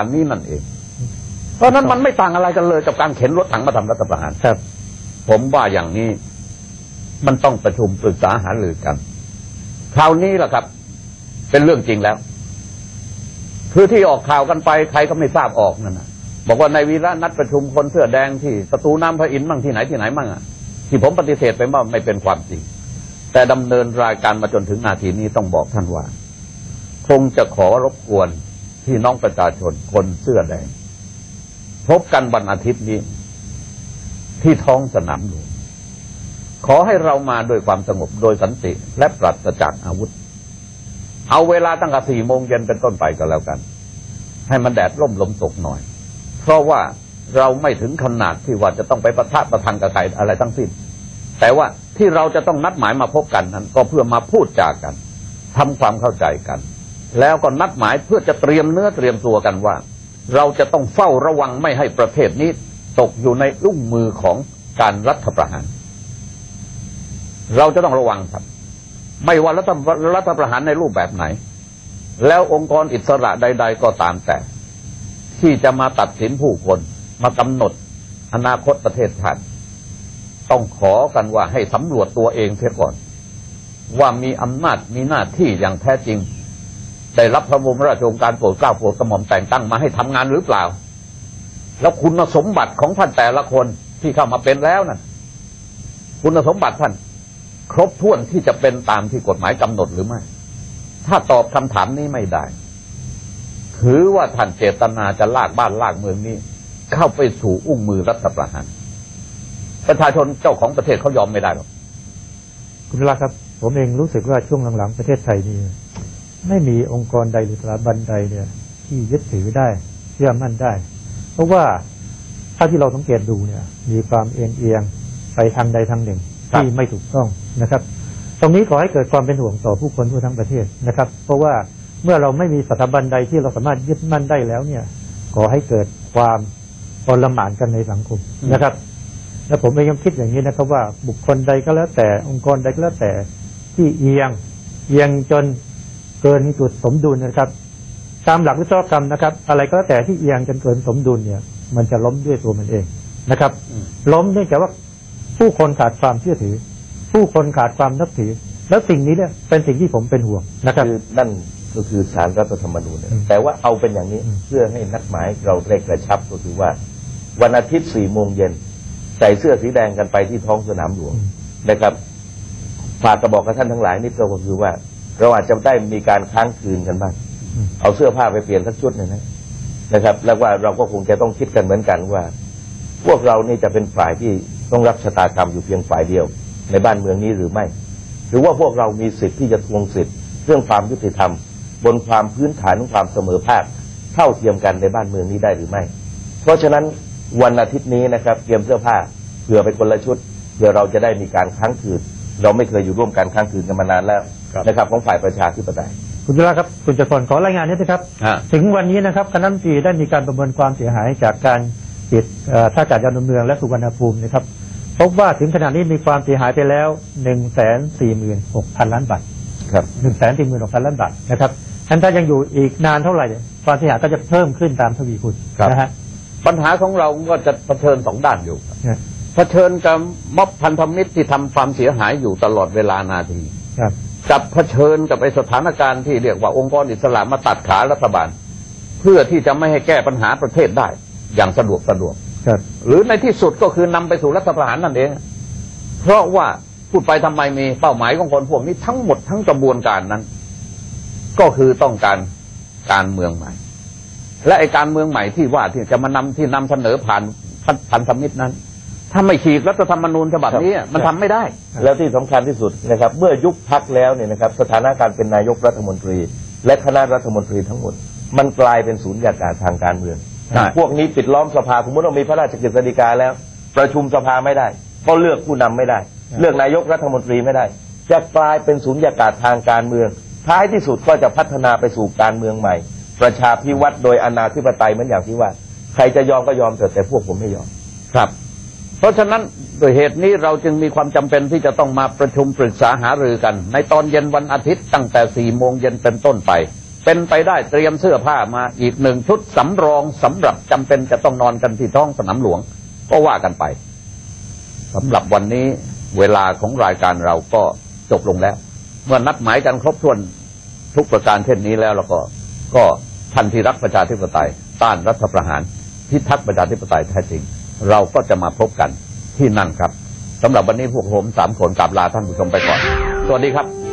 อันนี้นั่นเอง เพราะฉะนั้นมันไม่ต่างอะไรกันเลยกับการเข็นรถถังมาทำรัฐประหารครับ ผมว่าอย่างนี้มันต้องประชุมปรึกษาหารือกัน คราวนี้แหละครับ เป็นเรื่องจริงแล้ว คือที่ออกข่าวกันไปใครก็ไม่ทราบออกนั่นนะบอกว่าในวีระนัดประชุมคนเสื้อแดงที่ประตูน้ำพระอินทร์มั่งที่ไหนที่ไหนมั่งอะที่ผมปฏิเสธไปว่าไม่เป็นความจริง แต่ดำเนินรายการมาจนถึงนาทีนี้ต้องบอกท่านว่า คงจะขอรบกวน พี่น้องประชาชนคนเสื้อแดง พบกันวันอาทิตย์นี้ ที่ท้องสนามหลวงขอให้เรามาด้วยความสงบโดยสันติและปราศจากอาวุธ เอาเวลาตั้งแต่สี่โมงเย็นเป็นต้นไปก็แล้วกัน ให้มันแดดร่มลมตกหน่อย เพราะว่าเราไม่ถึงขนาดที่ว่าจะต้องไปประทะประทังกับใครอะไรทั้งสิ้น แต่ว่าที่เราจะต้องนัดหมายมาพบกันนั้น ก็เพื่อมาพูดจากันทำความเข้าใจกัน แล้วก็นัดหมายเพื่อจะเตรียมเนื้อเตรียมตัวกันว่า เราจะต้องเฝ้าระวังไม่ให้ประเทศนี้ตกอยู่ในลุ่มมือของการรัฐประหาร เราจะต้องระวังครับ ไม่ว่ารัฐรัฐประหารในรูปแบบไหน แล้วองค์กรอิสระใด ๆ ก็ตามแต่ ที่จะมาตัดสินผู้คนมากำหนดอนาคตประเทศชาติต้องขอกันว่าให้สำรวจตัวเองเสียก่อน ว่ามีอำนาจมีหน้าที่อย่างแท้จริง ได้รับพระบรมราชโองการโปรดเกล้าโปรดกระหม่อมแต่งตั้งมาให้ทำงานหรือเปล่า แล้วคุณสมบัติของท่านแต่ละคนที่เข้ามาเป็นแล้วนะ่ะคุณสมบัติท่าน ครบถ้วนที่จะเป็นตามที่กฎหมายกำหนดหรือไม่ ถ้าตอบคำถามนี้ไม่ได้ ถือว่าท่านเจตนาจะลากบ้านลากเมืองนี้ เข้าไปสู่อุ้งมือรัฐประหารประชาชนเจ้าของประเทศเขายอมไม่ได้หรอกคุณรักครับ ผมเองรู้สึกว่าช่วงหลังๆประเทศไทยนี่ ไม่มีองค์กรใดหรือสถาบันใดเนี่ยที่ยึดถือได้เชื่อมั่นได้ เพราะว่าถ้าที่เราสังเกตดูเนี่ย มีความเอียงเอียงไปทางใดทางหนึ่งครับที่ไม่ถูกต้องนะครับ ตรงนี้ขอให้เกิดความเป็นห่วงต่อผู้คนทั่วทั้งประเทศนะครับ เพราะว่าเมื่อเราไม่มีสถาบันใดที่เราสามารถยึดมั่นได้แล้วเนี่ยขอให้เกิดความอลหม่านกันในสังคมนะครับ และผมเองยังคิดอย่างนี้นะครับว่าบุคคลใดก็แล้วแต่องค์กรใดก็แล้วแต่ที่เอียงเอียงจน เกินจุดสมดุลนะครับ ตามหลักวิศวกรรมนะครับ อะไรก็แล้วแต่ที่เอียงจนเกินสมดุลเนี่ย มันจะล้มด้วยตัวมันเองนะครับอืมล้มเนื่องจากว่าผู้คนขาดความเชื่อถือ ผู้คนขาดความนับถือ แล้วสิ่งนี้เนี่ยเป็นสิ่งที่ผมเป็นห่วงนะครับคือนั่นก็คือสารรัฐธรรมนูญเนี่ยอืมแต่ว่าเอาเป็นอย่างนี้อืมเพื่อให้นัดหมายเราได้กระชับก็คือว่า วันอาทิตย์สี่โมงเย็นใส่เสื้อสีแดงกันไปที่ท้องสนามหลวงนะครับฝากกระบอกกับท่านทั้งหลายนิดเดียวก็คือว่า เราอาจจะได้มีการค้างคืนกันบ้างอืมเอาเสื้อผ้าไปเปลี่ยนสักชุดหนึ่งนะนะครับ แล้วว่าเราก็คงจะต้องคิดกันเหมือนกันว่า พวกเรานี่จะเป็นฝ่ายที่ต้องรับชะตากรรมอยู่เพียงฝ่ายเดียว ในบ้านเมืองนี้หรือไม่ หรือว่าพวกเรามีสิทธิ์ที่จะทวงสิทธิ์ เรื่องความยุติธรรม บนความพื้นฐานของความเสมอภาคเท่าเทียมกันในบ้านเมืองนี้ได้หรือไม่ เพราะฉะนั้นวันอาทิตย์นี้นะครับเตรียมเสื้อผ้าเผื่อไปคนละชุดเผื่อเราจะได้มีการค้างคืน เราไม่เคยอยู่ร่วมกันค้างคืนกันมานานแล้วครับ นะครับของฝ่ายประชาธิปไตยคุณจุฬาครับคุณจะพรขอรายงานนิดนะครับฮะถึงวันนี้นะครับคณะรัฐมนตรีได้มีการประเมินความเสียหายจากการปิดเอ่อท่าอากาศยานดอนเมืองและสุวรรณภูมินะครับพบว่าถึงขณะนี้มีความเสียหายไปแล้ว1นึ่งแสนสี่หมื่นหกพันล้านบาทครับหนึ่งแสนสี่หมื่นหกพันล้านบาทนะครับอันถ้ายังอยู่อีกนานเท่าไหร่เนี่ยความเสียหายก็จะเพิ่มขึ้นตามทวีคูณครับนะฮะปัญหาของเราก็จะเผชิญสองด้านอยู่ครับเนี่ยเผชิญกับม็อบพันธมิตรที่ทำความเสียหายอยู่ตลอดเวลานาทีครับ กับเผชิญกับไอสถานการณ์ที่เรียกว่าองค์กรอิสระมาตัดขารัฐบาล เพื่อที่จะไม่ให้แก้ปัญหาประเทศได้อย่างสะดวกสะดวกหรือในที่สุดก็คือนำไปสู่รัฐประหารนั่นเอง เพราะว่าพูดไปทำไมมีเป้าหมายของคนพวกนี้ทั้งหมดทั้งกระบวนการนั้น ก็คือต้องการการเมืองใหม่ และไอการเมืองใหม่ที่ว่าที่จะมานำที่นำเสนอผ่านพันธมิตรนั้น ถ้าไม่ฉีกรัฐธรรมนูญฉบับนี้มันทำไม่ได้ แล้วที่สำคัญที่สุดนะครับ เมื่อยุบพักแล้วเนี่ยนะครับสถานะการเป็นนายกรัฐมนตรี และคณะรัฐมนตรีทั้งหมด มันกลายเป็นศูนย์ยากาศทางการเมืองใช่พวกนี้ปิดล้อมสภาสมมติว่ามีพระราชกฤษฎีกาแล้ว ประชุมสภาไม่ได้ ก็เลือกผู้นำไม่ได้ เลือกนายกรัฐมนตรีไม่ได้ จะกลายเป็นศูนย์ยากาศทางการเมือง ท้ายที่สุดก็จะพัฒนาไปสู่การเมืองใหม่ ประชาพิวัตรโดยอนาธิปไตยเหมือนอย่างที่ว่า ใครจะยอมก็ยอมเถอะแต่พวกผมไม่ยอมครับเพ ราะฉะนั้นโดยเหตุนี้เราจึงมีความจำเป็นที่จะต้องมาประชุมปรึกษาหารือกัน ในตอนเย็นวันอาทิตย์ตั้งแต่สี่โมงเย็นเป็นต้นไป เป็นไปได้เตรียมเสื้อผ้ามาอีกหนึ่งชุดสำรองสำหรับจำเป็นจะต้องนอนกันที่ท้องสนามหลวง ก็ว่ากันไปสำหรับวันนี้เวลาของรายการเราก็จบลงแล้ว เมื่อนัดหมายกันครบถ้วนทุกประการเช่นนี้แล้วแล้วก็ ก็ท่านที่รักประชาธิปไตย ต้านรัฐประหารพิทักษ์ประชาธิปไตยแท้จริง เราก็จะมาพบกันที่นั่นครับสำหรับวันนี้พวกผมสามคนกลับลาท่านผู้ชมไปก่อน สวัสดีครับ